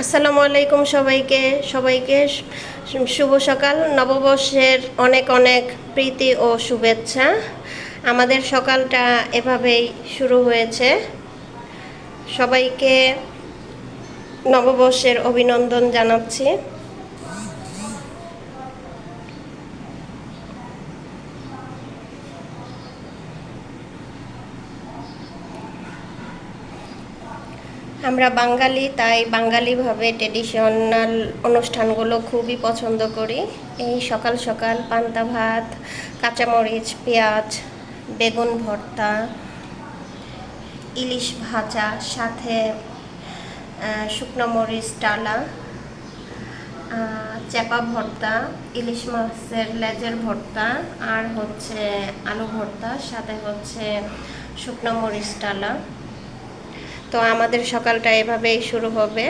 আসসালামু আলাইকুম সবাইকে। সবাইকে শুভ সকাল। নববর্ষের অনেক অনেক প্রীতি ও শুভেচ্ছা। আমাদের সকালটা এভাবেই শুরু হয়েছে। সবাইকে নববর্ষের অভিনন্দন জানাচ্ছি। আমরা বাঙালি, তাই বাঙালিভাবে ট্রেডিশনাল অনুষ্ঠানগুলো খুবই পছন্দ করি। এই সকাল সকাল পান্তা ভাত, কাঁচামরিচ, পেঁয়াজ, বেগুন ভর্তা, ইলিশ ভাজা, সাথে শুকনো মরিচ, ডালা চ্যাপা ভর্তা, ইলিশ মাছের লেজের ভর্তা, আর হচ্ছে আলু ভর্তা, সাথে হচ্ছে শুকনো মরিচ, ডালা। তো আমাদের সকালটা এভাবেই শুরু হবে।